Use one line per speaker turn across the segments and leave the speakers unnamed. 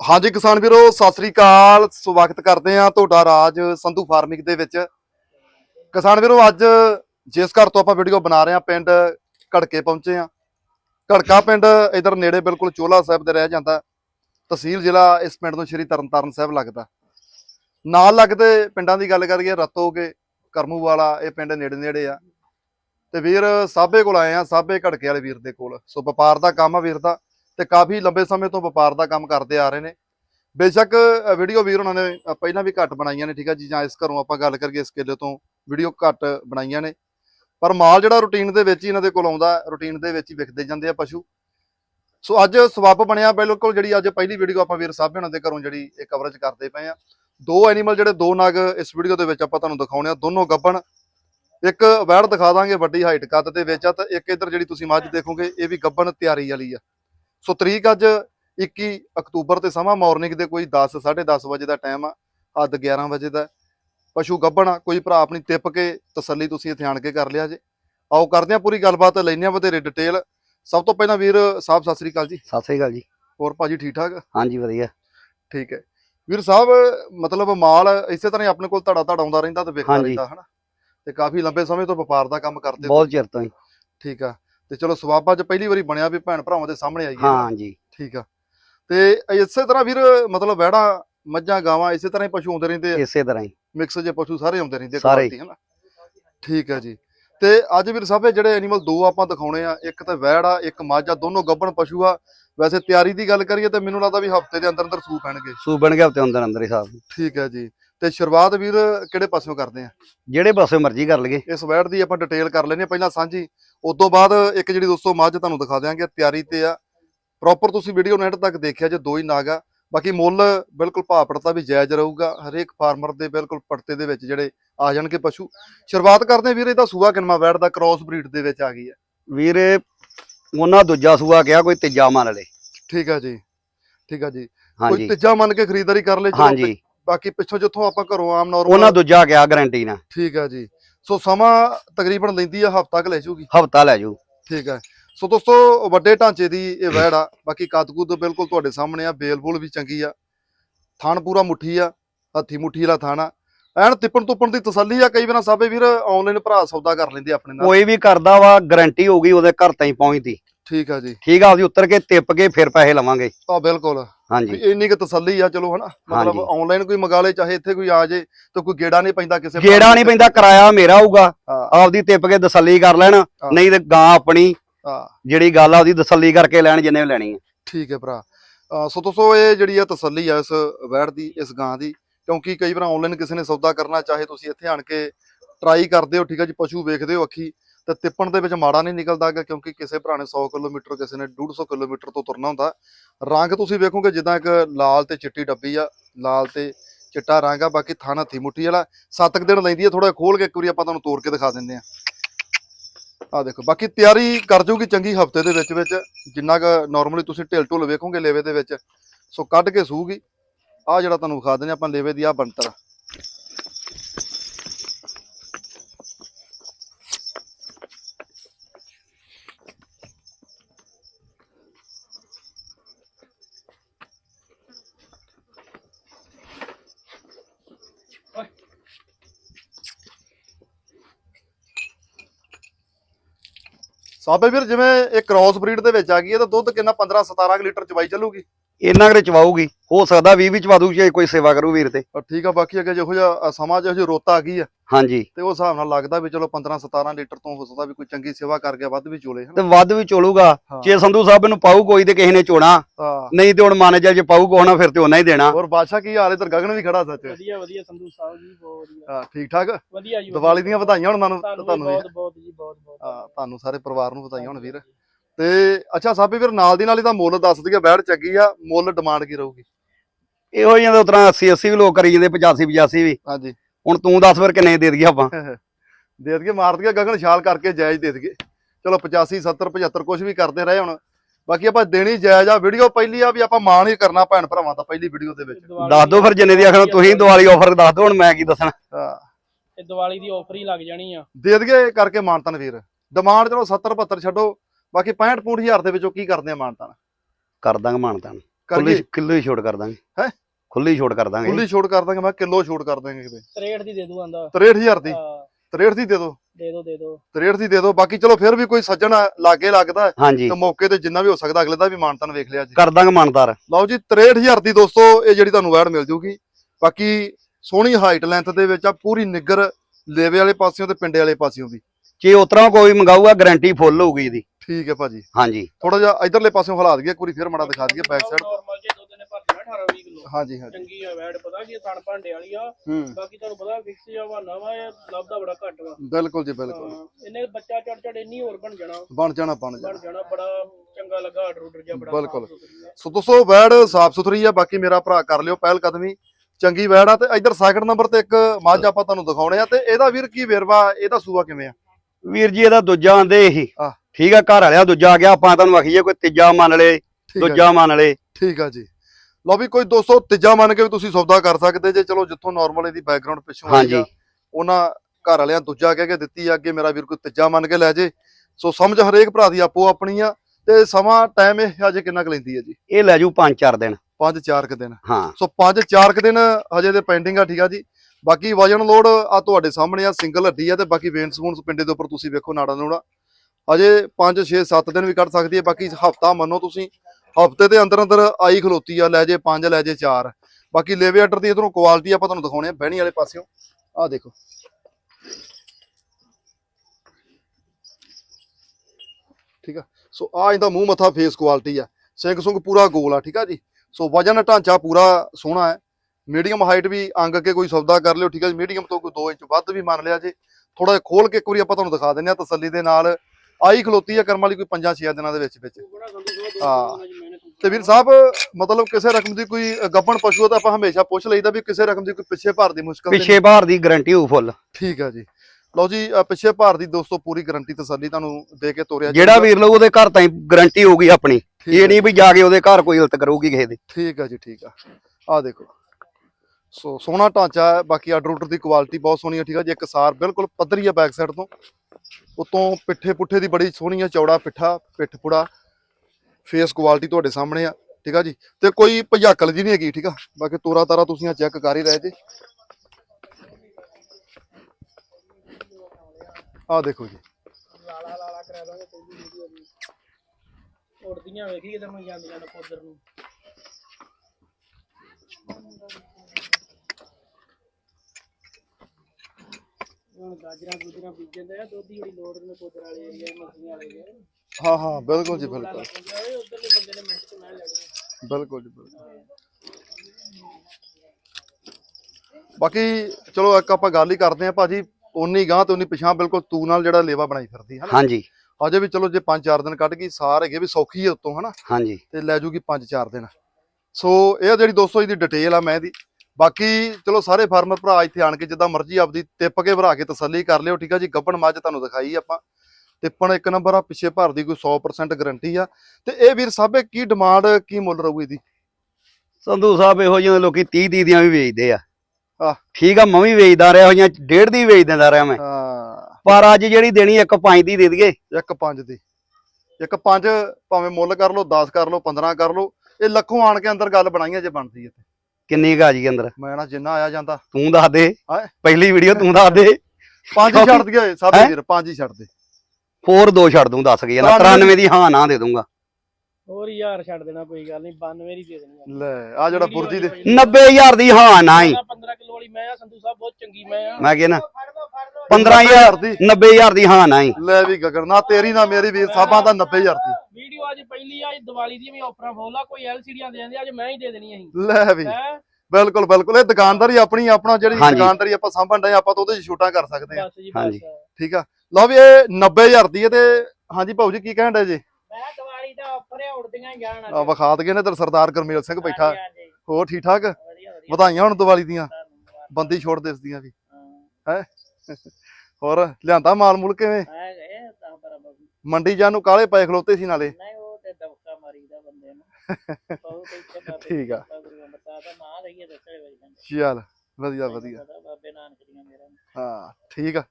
ਹਾਂਜੀ ਕਿਸਾਨ ਵੀਰੋ, ਸਤਿ ਸ੍ਰੀ ਅਕਾਲ। ਸਵਾਗਤ ਕਰਦੇ ਆ ਤੁਹਾਡਾ ਰਾਜ ਸੰਧੂ ਫਾਰਮਿੰਗ ਦੇ ਵਿੱਚ। ਕਿਸਾਨ ਵੀਰੋ, ਅੱਜ ਜਿਸ ਘਰ ਤੋਂ ਆਪਾਂ ਵੀਡੀਓ ਬਣਾ ਰਹੇ ਆ ਪਿੰਡ ਘੜਕੇ ਪਹੁੰਚੇ ਆ ਘੜਕਾ ਪਿੰਡ, ਇਧਰ ਨੇੜੇ ਬਿਲਕੁਲ ਚੋਲਾ ਸਾਹਿਬ ਦੇ ਰਹਿ ਜਾਂਦਾ। ਤਹਿਸੀਲ ਜ਼ਿਲ੍ਹਾ ਇਸ ਪਿੰਡ ਨੂੰ ਸ਼੍ਰੀ ਤਰਨਤਾਰਨ ਸਾਹਿਬ ਲੱਗਦਾ। ਨਾਲ ਲੱਗਦੇ ਪਿੰਡਾਂ ਦੀ ਗੱਲ ਕਰੀਏ, ਰਤੋਗੇ ਕਰਮੂ ਵਾਲਾ ਇਹ ਪਿੰਡ ਨੇੜੇ ਨੇੜੇ ਆ। ਤੇ ਵੀਰ, ਸਾਬੇ ਕੋਲ ਆਏ ਆ ਸਾਬੇ ਘੜਕੇ ਵਾਲੇ ਵੀਰ ਦੇ ਕੋਲ। ਸੋ ਵਪਾਰ ਦਾ ਕੰਮ ਆ ਵੀਰ ਦਾ। ਤੇ ਕਾਫੀ ਲੰਬੇ ਸਮੇਂ ਤੋਂ ਵਪਾਰ ਦਾ ਕੰਮ ਕਰਦੇ ਆ ਰਹੇ ਨੇ। ਬੇਸ਼ੱਕ ਵੀਡੀਓ ਵੀਰ ਉਹਨਾਂ ਨੇ ਪਹਿਲਾਂ ਵੀ ਘੱਟ ਬਣਾਈਆਂ ਨੇ, ਠੀਕ ਆ ਜੀ? ਜਾਂ ਇਸ ਘਰੋਂ ਆਪਾਂ ਗੱਲ ਕਰੀਏ, ਇਸ ਕਿੱਲੇ ਤੋਂ ਵੀਡੀਓ ਘੱਟ ਬਣਾਈਆਂ ਨੇ। ਪਰ ਮਾਲ ਜਿਹੜਾ ਰੂਟੀਨ ਦੇ ਵਿੱਚ ਹੀ ਇਹਨਾਂ ਦੇ ਕੋਲ ਆਉਂਦਾ ਰੂਟੀਨ ਦੇ ਵਿੱਚ ਹੀ ਵਿਕਦੇ ਜਾਂਦੇ ਆ ਪਸ਼ੂ। ਸੋ ਅੱਜ ਸਵੱਪ ਬਣਿਆ ਬਿਲਕੁਲ ਜਿਹੜੀ ਅੱਜ ਪਹਿਲੀ ਵੀਡੀਓ ਆਪਾਂ ਵੀਰ ਸਾਹਿਬ ਉਹਨਾਂ ਦੇ ਘਰੋਂ ਜਿਹੜੀ ਇਹ ਕਵਰੇਜ ਕਰਦੇ ਪਏ ਆ। ਦੋ ਐਨੀਮਲ ਜਿਹੜੇ, ਦੋ ਨਗ ਇਸ ਵੀਡੀਓ ਦੇ ਵਿੱਚ ਆਪਾਂ ਤੁਹਾਨੂੰ ਦਿਖਾਉਣੇ ਆ, ਦੋਨੋਂ ਗੱਬਣ। ਇੱਕ ਵੈੜ ਦਿਖਾ ਦਾਂਗੇ ਵੱਡੀ ਹਾਈਟ ਕੱਦ ਦੇ ਵਿੱਚ ਆ ਤੇ ਇੱਕ ਇੱਧਰ ਜਿਹੜੀ ਤੁਸੀਂ ਮੱਝ ਦੇਖੋਗੇ, ਇਹ ਵੀ ਗੱਬਣ ਤਿਆਰੀ ਵਾਲੀ ਆ। ਸੋ ਤਰੀਕ ਅੱਜ 21 ਅਕਤੂਬਰ ਤੇ ਸਮਾਂ ਮਾਰਨਿੰਗ ਦੇ ਕੋਈ 10 10:30 ਵਜੇ ਦਾ ਟਾਈਮ ਆ ਹੱਦ 11 ਵਜੇ ਦਾ। ਪਸ਼ੂ ਗੱਭਣ ਕੋਈ ਭਰਾ ਆਪਣੀ ਟਿੱਪ ਕੇ ਤਸੱਲੀ ਤੁਸੀਂ ਇੱਥੇ ਆਣ ਕੇ ਕਰ ਲਿਆ ਜੇ। ਆਓ ਕਰਦੇ ਆ ਪੂਰੀ ਗੱਲਬਾਤ ਲੈਨੇ ਆ ਵਧੇਰੇ ਡਿਟੇਲ ਸਭ ਤੋਂ ਪਹਿਲਾਂ ਵੀਰ ਸਾਹਿਬ ਸਤਿ ਸ੍ਰੀ ਅਕਾਲ ਜੀ।
ਸਤਿ ਸ੍ਰੀ ਅਕਾਲ ਜੀ।
ਹੋਰ ਭਾਜੀ ਠੀਕ ਠਾਕ?
ਹਾਂਜੀ ਵਧੀਆ।
ਠੀਕ ਹੈ। ਵੀਰ ਸਾਹਿਬ ਮਤਲਬ ਮਾਲ ਇਸੇ ਤਰ੍ਹਾਂ ਹੀ ਆਪਣੇ ਕੋਲ ਧੜਾ ਧੜ ਆਉਂਦਾ ਰਹਿੰਦਾ ਤੇ ਵਿਕਦਾ
ਹਾਂਜੀ।
ਰਹਿੰਦਾ ਹਨਾ? ਤੇ ਕਾਫੀ ਲੰਬੇ ਸਮੇਂ ਤੋਂ ਵਪਾਰ ਦਾ ਕੰਮ ਕਰਦੇ
ਬਹੁਤ ਚਿਰ ਤੋਂ ਹੀ।
ਠੀਕ ਆ। ਤੇ ਚਲੋ ਸਵਾਬ ਅੱਜ ਪਹਿਲੀ ਵਾਰੀ ਬਣਿਆ ਵੀ ਭੈਣ ਭਰਾਵਾਂ ਦੇ ਸਾਹਮਣੇ ਆਈਏ
ਹਾਂਜੀ
ਠੀਕ ਆ। ਤੇ ਇਸੇ ਤਰ੍ਹਾਂ ਵੀਰ ਮਤਲਬ ਵਹਿੜਾਂ ਮੱਝਾਂ ਗਾਵਾਂ ਇਸੇ ਤਰ੍ਹਾਂ ਹੀ ਪਸ਼ੂ ਆਉਂਦੇ ਰਹਿੰਦੇ ਆ?
ਇਸੇ ਤਰ੍ਹਾਂ ਹੀ।
ਮਿਕਸ ਜੇ ਪਸ਼ੂ ਸਾਰੇ ਆਉਂਦੇ ਰਹਿੰਦੇ ਆ
ਸਾਰੇ ਹੀ।
ਠੀਕ ਹੈ ਜੀ। ਤੇ ਅੱਜ ਵੀਰ ਸਾਹਿਬ ਜਿਹੜੇ ਐਨੀਮਲ ਦੋ ਆਪਾਂ ਦਿਖਾਉਣੇ ਆ ਇੱਕ ਤਾਂ ਵਹਿੜ ਆ ਇੱਕ ਮੱਝ ਆ ਦੋਨੋਂ ਗੱਭਣ ਪਸ਼ੂ ਆ। ਵੈਸੇ ਤਿਆਰੀ ਦੀ ਗੱਲ ਕਰੀਏ ਤਾਂ ਮੈਨੂੰ ਲੱਗਦਾ ਵੀ ਹਫ਼ਤੇ ਦੇ ਅੰਦਰ ਅੰਦਰ ਸੂ ਪੈਣਗੇ।
ਸੂਬਣ ਕੇ ਹਫ਼ਤੇ ਅੰਦਰ ਅੰਦਰ ਹੀ ਸਾਹਿਬ।
ਠੀਕ ਹੈ ਜੀ। ਤੇ ਸ਼ੁਰੂਆਤ ਵੀਰ ਕਿਹੜੇ ਪਾਸਿਓਂ ਕਰਦੇ ਆ?
ਜਿਹੜੇ ਪਾਸੇ ਮਰਜ਼ੀ ਕਰ ਲਈਏ।
ਇਸ ਵਹਿੜ ਦੀ ਆਪਾਂ ਡਿਟੇਲ ਕਰ ਲੈਨੇ ਪਹਿਲਾਂ ਸਾਂਝੀ। ਉਸ ਤੋਂ ਬਾਅਦ ਇੱਕ ਜਿਹੜੀ ਦੋਸਤੋ ਮੱਝ ਤੁਹਾਨੂੰ ਦਿਖਾ ਦਿਆਂਗੇ ਤਿਆਰੀ ਤੇ ਆ। ਪ੍ਰੋਪਰ ਤੁਸੀਂ ਵੀਡੀਓ ਨੈਟ ਤੱਕ ਦੇਖਿਆ ਜੇ ਦੋ ਹੀ ਨਾਗ ਆ। ਬਾਕੀ ਮੁੱਲ ਬਿਲਕੁਲ ਭਾਅ ਪੜਤਾ ਵੀ ਜਾਇਜ਼ ਰਹੂਗਾ। ਹਰੇਕ ਫਾਰਮਰ ਦੇ ਬਿਲਕੁਲ ਪੜਤੇ ਦੇ ਵਿੱਚ ਜਿਹੜੇ ਆ ਜਾਣਗੇ ਪਸ਼ੂ। ਸ਼ੁਰੂਆਤ ਕਰਦੇ ਵੀਰ ਇਹਦਾ ਸੂਆ ਕਿਨਮਾ ਵੈੜ ਦਾ ਕ੍ਰਾਸ ਬਰੀਡ ਦੇ ਵਿੱਚ ਆ ਗਈ ਹੈ।
ਵੀਰੇ ਉਹਨਾਂ ਦੂਜਾ ਸੂਆ ਕਿਹਾ ਕੋਈ ਤੀਜਾ ਮੰਨ ਲੈ।
ਠੀਕ ਆ ਜੀ ਠੀਕ ਆ ਜੀ। ਕੋਈ ਤੀਜਾ ਮੰਨ ਕੇ ਖਰੀਦਦਾਰੀ ਕਰ ਲੈ
ਹਾਂਜੀ।
ਬਾਕੀ ਪਿੱਛੋਂ ਜਿੱਥੋਂ ਆਪਾਂ ਘਰੋਂ ਆਮ
ਉਹਨਾਂ
ਨਾਰਮਲ
ਦੂਜਾ ਕਿਹਾ ਗਾਰੰਟੀ ਨਾਲ।
ਠੀਕ ਆ ਜੀ। ਸੋ ਸਮਾਂ ਤਕਰੀਬਨ ਲੈਂਦੀ ਆ ਹਫਤਾ ਕੁ ਲੈ ਜੂਗੀ।
ਹਫਤਾ ਲੈ ਜੂ।
ਠੀਕ ਹੈ। ਸੋ ਦੋਸਤੋ ਵੱਡੇ ਢਾਂਚੇ ਦੀ ਇਹ ਵੈੜ ਆ। ਬਾਕੀ ਕੱਦ-ਕੁੱਦ ਬਿਲਕੁਲ ਤੁਹਾਡੇ ਸਾਹਮਣੇ ਆ ਬੇਲ-ਬੂਲ ਵੀ ਚੰਗੀ ਆ। ਥਣ ਪੂਰਾ ਮੁੱਠੀ ਆ ਹੱਥੀ ਮੁੱਠੀ ਵਾਲਾ ਥਣ ਆ। ਐਨ ਤਿੱਪਣ ਤੁੱਪਣ ਦੀ ਤਸੱਲੀ ਆ ਕਈ ਵਾਰ ਸਾਬੇ ਵੀਰ ਆਨਲਾਈਨ ਭਰਾ ਸੌਦਾ ਕਰ ਲੈਂਦੇ ਆਪਣੇ ਨਾਲ।
ਕੋਈ ਵੀ ਕਰਦਾ ਵਾ ਗਾਰੰਟੀ ਹੋਊਗੀ ਉਹਦੇ ਘਰ ਤਾਈਂ ਪਹੁੰਚਦੀ।
ਠੀਕ ਆ ਜੀ।
ਠੀਕ ਆ ਉਹਦੀ ਉੱਤਰ ਕੇ ਤਿੱਪ ਕੇ ਫਿਰ ਪੈਸੇ ਲਵਾਂਗੇ।
ਆ ਬਿਲਕੁਲ।
ਹਾਂਜੀ।
ਇੰਨੀ ਕੁ ਤਸੱਲੀ ਆ ਚਲੋ ਹਨਾ ਮਤਲਬ
ਹਾਂਜੀ।
ਆਨਲਾਈਨ ਕੋਈ ਮੰਗਾ ਲੇ ਚਾਹੇ ਇੱਥੇ ਕੋਈ ਆ ਜੇ ਤਾਂ ਕੋਈ ਗੇੜਾ ਨਹੀਂ ਪੈਂਦਾ ਕਿਸੇ ਭਰਾ
ਗੇੜਾ
ਨੂੰ।
ਨਹੀਂ ਪੈਂਦਾ ਕਿਰਾਇਆ ਮੇਰਾ ਹੋਊਗਾ।
ਹਾਂ।
ਆਪਦੀ ਤਿੱਪ ਕੇ ਤਸੱਲੀ ਕਰ ਲੈਣ ਨਹੀਂ ਤੇ ਗਾਂ ਆਪਣੀ
ਹਾਂ।
ਜਿਹੜੀ ਗੱਲ ਆ ਉਹਦੀ ਤਸੱਲੀ ਕਰਕੇ ਲੈਣ ਜਿੰਨੇ ਵੀ ਲੈਣੀ ਆ।
ਠੀਕ ਹੈ ਭਰਾ। ਅਹ ਸੋ ਦੋਸਤੋ ਇਹ ਜਿਹੜੀ ਆ ਤਸੱਲੀ ਆ ਇਸ ਵੈੜ ਦੀ ਇਸ ਗਾਂ ਦੀ ਕਿਉਂਕਿ ਕਈ ਵਾਰ ਆਨਲਾਈਨ ਕਿਸੇ ਨੇ ਸੌਦਾ ਕਰਨਾ ਚਾਹੇ ਤੁਸੀਂ ਇੱਥੇ ਆਣ ਕੇ ਟਰਾਈ ਕਰਦੇ ਹੋ ਠੀਕ ਹੈ ਜੀ ਪਸ਼ੂ ਵੇਖਦੇ ਹੋ ਅੱਖੀ ਤੇ ਤਿੱਪਣ ਦੇ ਵਿੱਚ ਮਾੜਾ ਨਹੀਂ ਨਿਕਲਦਾ ਗਾ ਕਿਉਂਕਿ ਕਿਸੇ ਭਰਾ ਨੇ 100 ਕਿਲੋਮੀਟਰ, ਕਿਸੇ ਨੇ 150 ਕਿਲੋਮੀਟਰ ਤੋਂ ਤੁਰਨਾ ਹੁੰਦਾ। ਰੰਗ ਤੁਸੀਂ ਵੇਖੋਗੇ, ਜਿੱਦਾਂ ਇੱਕ ਲਾਲ ਤੇ ਚਿੱਟੀ ਡੱਬੀ ਆ, ਲਾਲ ਤੇ ਚਿੱਟਾ ਰੰਗ ਆ, ਬਾਕੀ ਥਣ ਹੱਥੀ ਮੁੱਠੀ ਵਾਲਾ। ਸੱਤ ਕੁ ਦਿਨ ਲੈਂਦੀ ਆ ਥੋੜਾ ਖੋਲ ਕੇ ਇੱਕ ਵਾਰੀ ਆਪਾਂ ਤੁਹਾਨੂੰ ਤੋੜ ਕੇ ਦਿਖਾ ਦਿੰਦੇ ਆ। ਆ ਦੇਖੋ, ਬਾਕੀ ਤਿਆਰੀ ਕਰ ਜੂਗੀ ਚੰਗੀ ਹਫ਼ਤੇ ਦੇ ਵਿੱਚ ਵਿੱਚ, ਜਿੰਨਾ ਕੁ ਨਾਰਮਲੀ ਤੁਸੀਂ ਢਿੱਲ ਢੁੱਲ ਵੇਖੋਗੇ ਲੇਵੇ ਦੇ ਵਿੱਚ, ਸੋ ਕੱਢ ਕੇ ਸੂਗੀ ਆ ਜਿਹੜਾ ਤੁਹਾਨੂੰ ਵਿਖਾ ਦਿੰਦੇ ਆਪਾਂ ਲੇਵੇ ਦੀ ਆ ਬੰਤਰ ਸਾਬੇ ਵੀਰ, ਜਿਵੇਂ ਇਹ ਕ੍ਰਾਸ ਬਰੀਡ ਦੇ ਵਿੱਚ ਆ ਗਈ ਹੈ ਤਾਂ ਦੁੱਧ ਕਿੰਨਾ? 15 17 ਕੁ ਲੀਟਰ ਚਵਾਈ ਚੱਲੂਗੀ।
ਇੰਨਾ ਕਰੇ ਚਵਾਊਗੀ ਹੋ ਸਕਦਾ 20 ਵੀ ਚਵਾ ਦੂ ਜੇ ਕੋਈ ਸੇਵਾ ਕਰੂ ਵੀਰ ਤੇ।
ਪਰ ਠੀਕ ਆ ਬਾਕੀ ਅੱਗੇ ਜਿਹੋ ਜਿਹਾ ਅ, ਸਮਾਂ ਜਿਹੋ ਜਿਹਾ ਰੋਤਾ ਆ ਗਈ ਆ
ਹਾਂਜੀ।
ਤੇ ਉਸ ਹਿਸਾਬ ਨਾਲ ਲੱਗਦਾ ਵੀ ਚਲੋ 15 17 ਲੀਟਰ ਤੋਂ ਹੋ ਸਕਦਾ ਵੀ ਕੋਈ ਚੰਗੀ ਸੇਵਾ ਕਰ ਗਿਆ ਵੱਧ ਵੀ ਚੋਲੇ
ਤੇ
ਹਨਾ
ਵੱਧ ਵੀ ਚੋਲੂਗਾ।
ਹਾਂ।
ਜੇ ਸੰਧੂ ਸਾਹਿਬ ਨੂੰ ਪਾਊ ਕੋਈ ਤੇ ਕਿਸੇ ਨੇ ਚੋਣਾ।
ਹਾਂ।
ਨਹੀਂ ਤੇ ਹੁਣ ਮੰਨ ਜਾ ਜੇ ਪਾਊ ਕੋਣਾ ਫਿਰ ਤੇ ਉਹਨਾਂ ਹੀ ਦੇਣਾ।
ਹੋਰ ਬਾਦਸ਼ਾਹ ਕੀ ਹਾਲ ਇਧਰ ਗਗਨ ਵੀ ਖੜਾ ਸੱਚ।
ਵਧੀਆ ਵਧੀਆ ਸੰਧੂ ਸਾਹਿਬ ਜੀ ਬਹੁਤ ਵਧੀਆ।
ਹਾਂ ਠੀਕ ਠਾਕ?
ਵਧੀਆ ਜੀ
ਦੀਵਾਲੀ ਦੀਆਂ ਵਧਾਈਆਂ ਹੁਣ ਤੁਹਾਨੂੰ
ਤੁਹਾਨੂੰ ਵੀ
ਤੁਹਾਨੂੰ ਵੀ।
ਬਹੁਤ ਬਹੁਤ ਜੀ ਬਹੁਤ ਬਹੁਤ
ਹਾਂ, ਤੁਹਾਨੂੰ ਸਾਰੇ ਪਰਿਵਾਰ ਨੂੰ ਵਧਾਈਆਂ ਹੁਣ ਵੀਰ। ਤੇ ਅੱਛਾ ਸਾਬੇ ਵੀਰ ਨਾਲ ਦੀ ਨਾਲ ਹੀ ਤਾਂ ਮੁੱਲ ਦੱਸ ਦਈਏ ਬੈਠ ਚੱਗੀ ਆ ਮੁੱਲ ਡਿਮਾਂਡ ਕੀ ਰਹੂਗੀ?
ਇਹੋ ਜਿਹੀਆਂ ਤਾਂ ਉਤਰਾ 80 80 ਵੀ ਲੋਕ ਕਰੀ ਜਾਂਦੇ 85 85 ਵੀ।
ਹਾਂਜੀ।
ਹੁਣ ਤੂੰ ਦੱਸ ਫਿਰ ਕਿੰਨੇ ਦੇ ਦਈਏ ਆਪਾਂ?
ਦੇ ਦਈਏ ਮਾਰ ਦਈਏ ਗਗਨ ਛਾਲ ਕਰਕੇ ਜਾਇਜ਼ ਦੇ ਦਈਏ। ਚਲੋ 85 70 75 ਕੁਝ ਵੀ ਕਰਦੇ ਰਹੇ ਹੁਣ। ਬਾਕੀ ਆਪਾਂ ਦੇਣੀ ਜਾਇਜ਼ ਆ ਵੀਡੀਓ ਪਹਿਲੀ ਆ ਵੀ ਆਪਾਂ ਮਾਣ ਹੀ ਕਰਨਾ ਭੈਣ ਭਰਾਵਾਂ ਦਾ ਪਹਿਲੀ ਵੀਡੀਓ ਦੇ ਵਿੱਚ।
ਦੱਸ ਦਿਓ ਫਿਰ ਜਿੰਨੇ ਦੀ ਆਖਣਾ ਤੁਸੀਂ ਦੀਵਾਲੀ ਆਫਰ ਦੱਸ ਦਿਓ ਹੁਣ ਮੈਂ ਕੀ ਦੱਸਣਾ।
ਹਾਂ।
ਇਹ ਦੀਵਾਲੀ ਦੀ ਆਫਰ ਹੀ ਲੱਗ ਜਾਣੀ ਆ।
ਦੇ ਦਈਏ ਕਰਕੇ ਮਾਨਤਨ ਵੀਰ ਡਿਮਾਂਡ ਚਲੋ 70 72 ਛੱਡੋ। ਬਾਕੀ 65 ਹਜ਼ਾਰ ਦੇ ਵਿੱਚੋਂ ਕੀ ਕਰਦੇ ਆ ਮਾਨਤਨ?
ਕਰ ਦਾਂਗੇ ਮਾਨਤਾਨ ਖੁੱਲੀ ਕਿਲੋ ਹੀ ਛੋਟ ਕਰ ਦਾਂਗੇ।
ਹੈਂ?
ਖੁੱਲੀ ਛੋਟ ਕਰ ਦਾਂਗੇ।
ਖੁੱਲੀ ਛੋਟ ਕਰ ਦਾਂਗੇ ਮੈਂ ਕਿਲੋ ਛੋਟ ਕਰ ਦਾਂਗੇ ਕਿਤੇ।
63 ਦੀ ਦੇ ਦੂ ਆਂਦਾ।
63000 ਦੀ?
ਹਾਂ।
63 ਦੀ ਦੇ ਦਿਓ
ਦੇ ਦੋ ਦੇ ਦੋ।
63 ਦੀ ਦੇ ਦਿਓ ਬਾਕੀ ਚਲੋ ਫਿਰ ਵੀ ਕੋਈ ਸੱਜਣ ਲਾਗੇ ਲੱਗਦਾ ਤੇ ਮੌਕੇ ਤੇ ਜਿੰਨਾ ਵੀ ਹੋ ਸਕਦਾ ਅਗਲੇ ਦਾ ਵੀ ਮਾਨਤਨ ਵੇਖ ਲਿਆ ਜੀ।
ਕਰ ਦਾਂਗੇ ਮਾਨਦਾਰ
ਲਓ ਜੀ 63000 ਦੀ ਦੋਸਤੋ ਇਹ ਜਿਹੜੀ ਤੁਹਾਨੂੰ ਵੈੜ ਮਿਲ ਜੂਗੀ। ਬਾਕੀ ਸੋਹਣੀ ਹਾਈਟ ਲੈਂਥ ਦੇ ਵਿੱਚ ਆ ਪੂਰੀ ਨਿੱਗਰ ਲੇਵੇ ਵਾਲੇ ਪਾਸਿਓਂ ਤੇ ਪਿੰਡੇ ਵਾਲੇ ਪਾਸਿਓਂ ਵੀ
ਜੇ ਉਤਰਾ ਕੋਈ ਮੰਗਾਊਗਾ ਗਾਰੰਟੀ ਫੁੱਲ ਹੋਊਗੀ ਇਹਦੀ।
ਠੀਕ ਹੈ ਭਾਜੀ।
ਹਾਂਜੀ।
ਥੋੜਾ ਜਿਹਾ ਇਧਰਲੇ ਪਾਸਿਓਂ ਹਿਲਾ ਦਈਏ ਇੱਕ ਵਾਰੀ ਫਿਰ ਮਾੜਾ ਦਿਖਾ ਦਈਏ ਬੈਕ ਸਾਈਡ
ਨਾਰਮਲ ਜੇ ਦੁੱਧ ਨੇ ਭਰ ਦੇਣਾ 18 20 ਕਿਲੋ।
ਹਾਂਜੀ ਹਾਂਜੀ।
ਚੰਗੀ ਆ ਵੈੜ ਪਤਾ ਕੀ ਥਣ ਭਾਂਡੇ ਵਾਲੀ ਆ। ਬਾਕੀ ਤੁਹਾਨੂੰ ਪਤਾ ਫਿਕਸ ਜਾਂ ਬਹਾਨਾ ਵਾ ਇਹ ਲੱਭਦਾ ਬੜਾ ਘੱਟ ਵਾ।
ਬਿਲਕੁਲ ਜੀ ਬਿਲਕੁਲ।
ਇਹਨੇ ਬੱਚਾ ਚੜ ਚੜ ਇੰਨੀ ਹੋਰ ਬਣ ਜਾਣਾ।
ਬਣ ਜਾਣਾ ਬਣ ਜਾਣਾ
ਬਣ ਜਾਣਾ। ਬੜਾ ਚੰਗਾ ਲੱਗਾ ਆਰਡਰ ਉਡਰ ਜਿਹਾ ਬੜਾ
ਬਿਲਕੁਲ। ਸੋ ਦੋਸਤੋ ਵੈੜ ਸਾਫ਼ ਸੁਥਰੀ ਆ ਬਾਕੀ ਮੇਰਾ ਭਰਾ ਕਰ ਲਿਓ ਪਹਿਲ ਕਦਮੀ। ਚੰਗੀ ਵੈੜ ਆ ਤੇ ਇਧਰ ਸੈਕਿੰਡ ਨੰਬਰ ਤੇ ਇੱਕ ਮੱਝ ਆਪਾਂ ਤੁਹਾਨੂੰ ਦਿਖਾਉਣੇ ਆ ਤੇ ਇਹਦਾ ਵੀਰ ਕੀ ਵੇਰਵਾ ਇਹਦਾ ਸੂਆ ਕਿਵੇਂ ਆ?
ਵੀਰ ਜੀ ਇਹਦਾ ਦੂਜਾ ਆਂਦੇ ਇਹੀ। ਠੀਕ ਆ ਘਰ ਵਾਲਿਆ ਦੂਜਾ ਆ ਗਿਆ ਆਪਾਂ ਤੁਹਾਨੂੰ ਆਖੀਏ ਕੋਈ ਤੀਜਾ ਮੰਨ ਲੇ
ਠੀਕ ਆ
ਦੂਜਾ ਮੰਨ ਲੇ।
ਠੀਕ ਆ ਜੀ। ਲਓ ਵੀ ਕੋਈ ਦੋਸਤੋ ਤੀਜਾ ਮੰਨ ਕੇ ਵੀ ਤੁਸੀਂ ਸੌਦਾ ਕਰ ਸਕਦੇ ਜੇ ਚਲੋ ਜਿੱਥੋਂ ਨਾਰਮਲ ਇਹਦੀ ਬੈਕਗ੍ਰਾਉਂਡ ਪਿੱਛੋਂ ਆਈ ਆ ਉਹਨਾਂ ਘਰ ਵਾਲਿਆਂ ਦੂਜਾ ਕਹਿ ਕੇ ਦਿੱਤੀ ਆ ਅੱਗੇ ਮੇਰਾ ਵੀਰ ਕੋਈ ਤੀਜਾ ਮੰਨ ਕੇ ਲੈ ਜੇ। ਸੋ ਸਮਝ ਹਰੇਕ ਭਰਾ ਦੀ ਆਪੋ ਆਪਣੀ ਆ ਤੇ ਸਮਾਂ ਟਾਈਮ ਇਹ ਹਜੇ ਕਿੰਨਾ ਕੁ ਲੈਂਦੀ ਆ ਜੀ?
ਇਹ ਲੈ ਜੂ 5-4 ਦਿਨ।
5-4 ਕ ਦਿਨ।
ਹਾਂ।
ਸੋ 5-4 ਕ ਦਿਨ ਹਜੇ ਤੇ ਪੈਂਡਿੰਗ ਆ ਠੀਕ ਆ ਜੀ। ਬਾਕੀ ਵਜਨ ਲੋਡ ਆ ਤੁਹਾਡੇ ਸਾਹਮਣੇ ਆ ਸਿੰਗਲ ਹੱਡੀ ਆ ਤੇ ਬਾਕੀ ਵੇਨ ਸਪੂਨਸ ਪਿੰਡੇ ਦੇ ਉੱਪਰ ਤੁਸੀਂ ਵੇਖੋ ਨਾੜਾ ਨੂੜਾ। ਅਜੇ 5 6 7 ਦਿਨ ਵੀ ਕੱਢ ਸਕਦੀ ਹੈ, ਬਾਕੀ ਹਫਤਾ ਮੰਨੋ ਤੁਸੀਂ। ਹਫ਼ਤੇ ਦੇ ਅੰਦਰ ਅੰਦਰ ਆਈ ਖਲੋਤੀ ਆ, ਲੈ ਜੇ 5 ਲੈ ਜੇ 4 ਬਾਕੀ ਲੇਵੇ ਆਰਡਰ ਦੀ ਇਧਰੋਂ ਕੁਆਲਿਟੀ ਆਪਾਂ ਤੁਹਾਨੂੰ ਦਿਖਾਉਣੇ ਆ, ਬਹਿਣੀ ਵਾਲੇ ਪਾਸਿਓਂ। ਆਹ ਦੇਖੋ। ਠੀਕ ਆ? ਸੋ ਆ ਇਹਦਾ ਮੂੰਹ ਮੱਥਾ ਫੇਸ ਕੁਆਲਿਟੀ ਆ। ਸਿੰਘ ਸੁੰਗ ਪੂਰਾ ਗੋਲ ਆ, ਠੀਕ ਆ ਜੀ? ਸੋ ਵਜਨ ਢਾਂਚਾ ਪੂਰਾ ਸੋਹਣਾ ਹੈ। ਮੀਡੀਅਮ ਹਾਈਟ ਵੀ ਅੰਗ ਕੇ ਕੋਈ ਸੌਦਾ ਕਰ ਲਿਓ, ਠੀਕ ਹੈ ਮੀਡੀਅਮ ਤੋਂ ਕੋਈ 2 ਇੰਚ ਵੱਧ ਵੀ ਮੰਨ ਲਿਆ ਜੇ। ਥੋੜਾ ਜਿਹਾ ਖੋਲ ਕੇ ਇੱਕ ਵਾਰੀ ਆਪਾਂ ਤੁਹਾਨੂੰ ਦਿਖਾ ਦਿੰਦੇ ਆ ਤਸੱਲੀ ਦੇ ਨਾਲ। ਆਈ ਖਲੋਤੀ ਆ ਕਰਮ ਵਾਲੀ ਕੋਈ 5-6 ਦਿਨਾਂ ਦੇ ਵਿੱਚ ਵਿੱਚ। ਹਾਂ। ਤੇ ਵੀਰ ਸਾਹਿਬ ਮਤਲਬ ਕਿਸੇ ਰਕਮ ਦੀ ਕੋਈ ਗੱਬਣ ਪਸ਼ੂ ਤਾਂ ਆਪਾਂ ਹਮੇਸ਼ਾ ਪੁੱਛ ਲਈਦਾ ਵੀ ਕਿਸੇ ਰਕਮ ਦੀ ਕੋਈ ਪਿੱਛੇ ਭਾਰ ਦੀ ਮੁਸ਼ਕਲ
ਪਿੱਛੇ ਬਾਹਰ ਦੀ ਗਾਰੰਟੀ ਹੋਊ ਫੁੱਲ।
ਠੀਕ ਆ ਜੀ। ਲਓ ਜੀ ਪਿੱਛੇ ਭਾਰ ਦੀ ਦੋਸਤੋ ਪੂਰੀ ਗਾਰੰਟੀ ਤਸੱਲੀ ਤੁਹਾਨੂੰ ਦੇ ਕੇ ਤੋਰਿਆ
ਜਿਹੜਾ। ਵੀਰ ਲਊ ਉਹਦੇ ਘਰ ਤਾਂ ਗਾਰੰਟੀ ਹੋਊਗੀ ਆਪਣੀ। ਇਹ ਨਹੀਂ ਵੀ ਜਾ ਕੇ ਉਹਦੇ ਘਰ ਕੋਈ ਇਲਤ ਕਰੂਗੀ ਕਿਸੇ ਦੀ।
ਠੀਕ ਆ ਜੀ ਠੀਕ ਆ। ਆ ਦੇਖੋ। ਸੋ ਸੋਹਣਾ ਢਾਂਚਾ ਹੈ, ਬਾਕੀ ਆਰਡਰ ਦੀ ਕੁਆਲਿਟੀ ਬਹੁਤ ਸੋਹਣੀ ਹੈ, ਠੀਕ ਹੈ ਜੀ? ਇੱਕ ਸਾਰ ਬਿਲਕੁਲ ਪੱਧਰੀ ਹੈ ਬੈਕ ਸਾਈਡ ਤੋਂ। ਉਤੋਂ ਪਿੱਠੇ ਪੁੱਠੇ ਦੀ ਬੜੀ ਸੋਹਣੀ ਹੈ, ਚੌੜਾ, ਪਿੱਠਾ, ਪਿੱਠ ਪੁੜਾ। ਫੇਸ ਕੁਆਲਿਟੀ ਤੁਹਾਡੇ ਸਾਹਮਣੇ ਆ, ਠੀਕ ਆ ਜੀ? ਤੇ ਕੋਈ ਭਜਾਕਲ ਜੀ ਨਹੀਂ ਹੈਗੀ, ਠੀਕ ਆ? ਬਾਕੀ ਤੋਰਾ ਤਾਰਾ ਤੁਸੀਂ ਆ ਚੈੱਕ ਕਰ ਹੀ ਰਹੇ ਜੀ। ਆ ਦੇਖੋ ਜੀ।
ਲਾਲਾ ਲਾਲਾ ਕਰਾ ਦਾਂਗੇ ਕੋਈ ਵੀਡੀਓ ਦੀ ਉੜਦੀਆਂ ਵੇਖੀ ਕਿਤੇ ਮੈਂ ਜਾਂਦੀਆਂ ਨੇ ਉਧਰ ਨੂੰ। ਹੁਣ ਗਾਜਰਾਂ ਗੁਜਰਾਂ ਬੀਜਣ ਦੇ ਆ ਦੁੱਧ ਦੀ ਜਿਹੜੀ ਲੋੜ ਨੇ ਕੋਦਰ ਵਾਲੇ ਏਰੀਆ ਮੱਸੀਆਂ ਵਾਲੇ ਦੇ
ਹਾਂ ਹਾਂ ਬਿਲਕੁਲ ਜੀ ਬਿਲਕੁਲ।
ਉਧਰਲੇ ਬੰਦੇ ਨੇ ਮਿੰਟ ਚ ਮੈਂ ਲੈਣੀ
ਬਿਲਕੁਲ ਜੀ ਬਿਲਕੁਲ। ਬਾਕੀ ਚਲੋ ਇੱਕ ਆਪਾਂ ਗੱਲ ਹੀ ਕਰਦੇ ਆਂ ਭਾਜੀ ਉਨੀ ਗਾਂ ਤੇ ਉਨੀ ਪਿਛਾਂ ਬਿਲਕੁਲ ਤੂ ਨਾਲ ਜਿਹੜਾ ਲੇਵਾ ਬਣਾਈ ਫਿਰਦੀ ਹਨਾ
ਹਾਂਜੀ।
ਅਜੇ ਵੀ ਚਲੋ ਜੇ 5-4 ਦਿਨ ਕੱਢ ਗਈ ਸਾਰ ਹੈਗੇ ਵੀ ਸੌਖੀ ਹੈ ਉਤੋਂ ਹਨਾ
ਹਾਂਜੀ।
ਤੇ ਲੈ ਜੂਗੀ 5-4 ਦਿਨ। ਸੋ ਇਹ ਜਿਹੜੀ ਦੋਸਤੋ ਇਹਦੀ ਡਿਟੇਲ ਆ ਮੈਂ ਇਹਦੀ। ਬਾਕੀ ਚਲੋ ਸਾਰੇ ਫਾਰਮਰ ਭਰਾ ਇੱਥੇ ਆਣ ਕੇ ਜਿੱਦਾਂ ਮਰਜ਼ੀ ਆਪਦੀ ਟਿੱਪ ਕੇ ਭਰਾ ਕੇ ਤਸੱਲੀ ਕਰ ਲਿਓ ਠੀਕ ਆ ਜੀ? ਗੱਬਣ ਮੱਝ ਤੁਹਾਨੂੰ ਦਿਖਾਈ ਆਪਾਂ। ਟਿੱਪਣ ਇੱਕ ਨੰਬਰ ਆ ਪਿੱਛੇ ਭਰ ਦੀ ਕੋਈ 100% ਗਾਰੰਟੀ ਆ। ਤੇ ਇਹ ਵੀਰ ਸਾਹਿਬੇ ਕੀ ਡਿਮਾਂਡ ਕੀ ਮੁੱਲ ਰਹੂ ਇਹਦੀ?
ਸੰਧੂ ਸਾਹਿਬ ਇਹੋ ਜਿਹੇ ਲੋਕੀ 30 30 ਦੀਆਂ ਵੀ ਵੇਚਦੇ ਆ।
ਆਹ।
ਠੀਕ ਆ ਮੈਂ ਵੀ ਵੇਚਦਾ ਰਿਹਾ ਹੋਈਆਂ ਡੇਢ ਦੀ ਵੇਚ ਦਿੰਦਾ ਰਿਹਾ ਮੈਂ।
ਹਾਂ।
ਪਰ ਅੱਜ ਜਿਹੜੀ ਦੇਣੀ ਇੱਕ ਪੰਜ ਦੀ ਦੇ ਦਈਏ।
ਇੱਕ ਦੀ। ਇੱਕ ਭਾਵੇਂ ਮੁੱਲ ਕਰ ਲਓ 10 ਕਰ ਲਓ 15 ਕਰ ਲਓ ਇਹ ਲੱਖੋਂ ਆਣ ਕੇ ਅੰਦਰ ਗੱਲ ਬਣਾਈਆਂ ਜੇ ਬਣਦੀ ਹੈ ਤੇ
ਕਿੰਨੀ ਕੁ ਆ ਜੀ ਅੰਦਰ?
ਮੈਂ ਨਾ ਜਿੰਨਾ ਆਇਆ ਜਾਂਦਾ।
ਤੂੰ ਦੱਸ ਦੇ।
ਹੈਂ?
ਪਹਿਲੀ ਵੀਡੀਓ ਤੂੰ ਦੱਸ ਦੇ।
ਪੰਜ ਹੀ ਛੱਡ ਦਈਏ ਸਾਡੇ
ਹੈਂ?
ਵੀਰ ਪੰਜ ਹੀ ਛੱਡ ਦੇ।
ਹੋਰ ਦੋ ਛੱਡ ਦੂੰ ਦੱਸ ਗਿਆ ਨਾ।
93
93 ਦੀ ਹਾਂ ਨਾ ਦੇ ਦੂੰਗਾ।
ਹੋਰ ਯਾਰ ਛੱਡ ਦੇਣਾ ਕੋਈ ਗੱਲ ਨਹੀਂ। 92 ਦੀ ਦੇ ਦੇਣੀ।
ਲੈ ਆ ਜਿਹੜਾ ਬੁਰਜੀ ਦੇ
ਵਾਲੀ
90000 ਦੀ ਹਾਂ ਨਾ ਹੀ।
15 ਕਿਲੋ ਵਾਲੀ ਮੈਂ ਆ ਸੰਧੂ ਸਾਹਿਬ ਬਹੁਤ ਚੰਗੀ ਮੈਂ ਆ।
ਮੈਂ
ਫੜ ਲਓ ਫੜ ਲਓ।
15000
ਦੀ।
90000 ਦੀ ਹਾਂ ਨਾ ਹੀ।
ਲੈ ਵੀ ਗਗਨ ਨਾ ਤੇਰੀ ਨਾ ਮੇਰੀ ਵੀਰ ਸਾਹਿਬਾਂ ਦਾ 90000 ਦੀ।
ਵੀਡੀਓ ਅੱਜ ਪਹਿਲੀ ਆ ਅੱਜ ਦੀਵਾਲੀ ਦੀ ਵੀ ਆਫਰਾਂ ਫੋਲ ਆ ਕੋਈ ਐਲਸੀਡੀਆਂ ਦੇ ਦਿੰਦੇ ਅੱਜ ਮੈਂ ਹੀ ਦੇ ਦੇਣੀ ਅਸੀਂ
ਲੈ ਵੀ।
ਹੈ?
ਬਿਲਕੁਲ ਬਿਲਕੁਲ। ਇਹ ਦੁਕਾਨਦਾਰੀ ਆਪਣੀ ਆਪਣਾ ਜਿਹੜੀ
ਹਾਂਜੀ।
ਦੁਕਾਨਦਾਰੀ ਆਪਾਂ ਸਾਂਭਣ ਡਏ ਆਪਾਂ ਤਾਂ ਉਹਦੇ 'ਚ ਛੋਟਾ ਕਰ ਸਕਦੇ ਆ।
ਬਸ ਜੀ
ਹਾਂਜੀ।
ਠੀਕ ਆ। ਲਓ ਵੀ ਇਹ 90000 ਦੀ ਹੈ ਤੇ ਹਾਂਜੀ ਭਾਊ ਜੀ ਕੀ ਕਹਿਣ ਡਏ ਜੀ?
ਮੈਂ ਦੀਵਾਲੀ ਦਾ ਆਫਰ ਹੈ ਉੜਦੀਆਂ ਹੀ ਜਾਣ
ਆ ਵਿਖਾ ਦਗੇ ਨੇ ਤੇ ਸਰਦਾਰ ਗੁਰਮੇਲ ਸਿੰਘ ਬੈਠਾ। ਹੋਰ ਠੀਕ ਠਾਕ
ਵਧੀਆ ਵਧੀਆ।
ਵਧਾਈਆਂ ਹੁਣ ਦੀਵਾਲੀ ਦੀਆਂ।
ਧੰਨਵਾਦ।
ਬੰਦੀ ਛੋੜ ਦਿਸਦੀਆਂ ਵੀ।
ਹਾਂ,
ਹੋਰ ਲਿਆਂਦਾ ਮਾਲ ਮੂਲ ਕਿਵੇਂ?
ਹੈ ਗਏ ਤਾਂ ਬਰਾਬਰ।
ਮੰਡੀ ਜਾਣ ਨੂੰ ਕਾਲੇ ਪਏ ਖਲੋਤੇ ਸੀ ਨਾਲੇ।
ਨਹੀਂ ਉਹ ਤੇ ਦਵਕਾ ਮਾਰੀਦਾ ਬੰਦੇ ਨੂੰ ਬਹੁਤ ਇੱਥੇ ਬਾਬੇ
ਠੀਕ ਆ। ਚੱਲ ਵਧੀਆ ਵਧੀਆ। ਹਾਂ ਠੀਕ ਆ।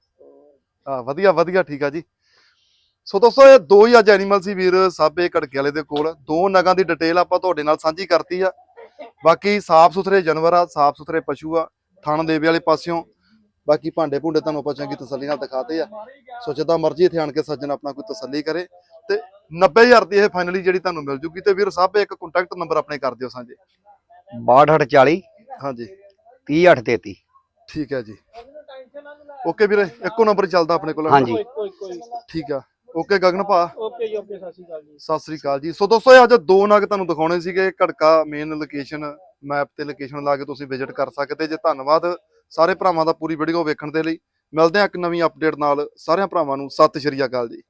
ਹਾਂ ਵਧੀਆ ਵਧੀਆ ਠੀਕ ਆ ਜੀ। ਸੋ ਦੋਸਤੋ ਇਹ ਦੋ ਹੀ ਅੱਜ ਐਨੀਮਲ ਸੀ ਵੀਰ ਸਾਬੇ ਘੜਕੇ ਵਾਲੇ ਦੇ ਕੋਲ। ਦੋ ਨਗਾਂ ਦੀ ਡਿਟੇਲ ਆਪਾਂ ਤੁਹਾਡੇ ਨਾਲ ਸਾਂਝੀ ਕਰਤੀ ਆ। ਬਾਕੀ ਸਾਫ਼ ਸੁਥਰੇ ਜਾਨਵਰ ਆ ਸਾਫ਼ ਸੁਥਰੇ ਪਸ਼ੂ ਆ ਥਣ ਦੇਵੇ ਵਾਲੇ ਪਾਸਿਓਂ। ਬਾਕੀ ਭਾਂਡੇ ਭੁੰਡੇ ਤੁਹਾਨੂੰ ਆਪਾਂ ਚੰਗੀ ਤਸੱਲੀ ਨਾਲ ਦਿਖਾਤੇ ਆ। ਸੋ ਜਿੱਦਾਂ ਮਰਜ਼ੀ ਇੱਥੇ ਆਣ ਕੇ ਸੱਜਣ ਆਪਣਾ ਕੋਈ ਤਸੱਲੀ ਕਰੇ। ਤੇ 90000 ਦੀ ਇਹ ਫਾਈਨਲੀ ਜਿਹੜੀ ਤੁਹਾਨੂੰ ਮਿਲ ਜੂਗੀ ਤੇ ਵੀਰ ਸਾਹਿਬ ਇੱਕ ਕੰਟੈਕਟ ਨੰਬਰ ਆਪਣੇ ਕਰ ਦਿਓ ਸਾਂਝੇ।
6240
ਹਾਂਜੀ।
3833
ਠੀਕ ਹੈ ਜੀ। ਓਕੇ ਵੀਰੇ ਇੱਕੋ ਨੰਬਰ ਚੱਲਦਾ ਆਪਣੇ ਕੋਲ।
ਹਾਂਜੀ।
ਕੋਈ ਕੋਈ
ਠੀਕ ਆ। ਓਕੇ ਗਗਨ ਭਾ।
ਓਕੇ ਜੀ ਓਕੇ ਸਤਿ ਸ਼੍ਰੀ ਅਕਾਲ ਜੀ।
ਸਤਿ ਸ੍ਰੀ ਅਕਾਲ ਜੀ। ਸੋ ਦੋਸਤੋ ਇਹ ਅੱਜ ਦੋ ਨਗ ਤੁਹਾਨੂੰ ਦਿਖਾਉਣੇ ਸੀਗੇ। ਘੜਕਾ ਮੇਨ ਲੋਕੇਸ਼ਨ ਮੈਪ ਤੇ ਲੋਕੇਸ਼ਨ ਲਾ ਕੇ ਤੁਸੀਂ ਵਿਜ਼ਿਟ ਕਰ ਸਕਦੇ ਜੇ। ਧੰਨਵਾਦ ਸਾਰੇ ਭਰਾਵਾਂ ਦਾ ਪੂਰੀ ਵੀਡੀਓ ਵੇਖਣ ਦੇ ਲਈ। ਮਿਲਦੇ ਹਾਂ ਇੱਕ ਨਵੀਂ ਅਪਡੇਟ ਨਾਲ। ਸਾਰਿਆਂ ਭਰਾਵਾਂ ਨੂੰ ਸਤਿ ਸ਼੍ਰੀ ਅਕਾਲ ਜੀ।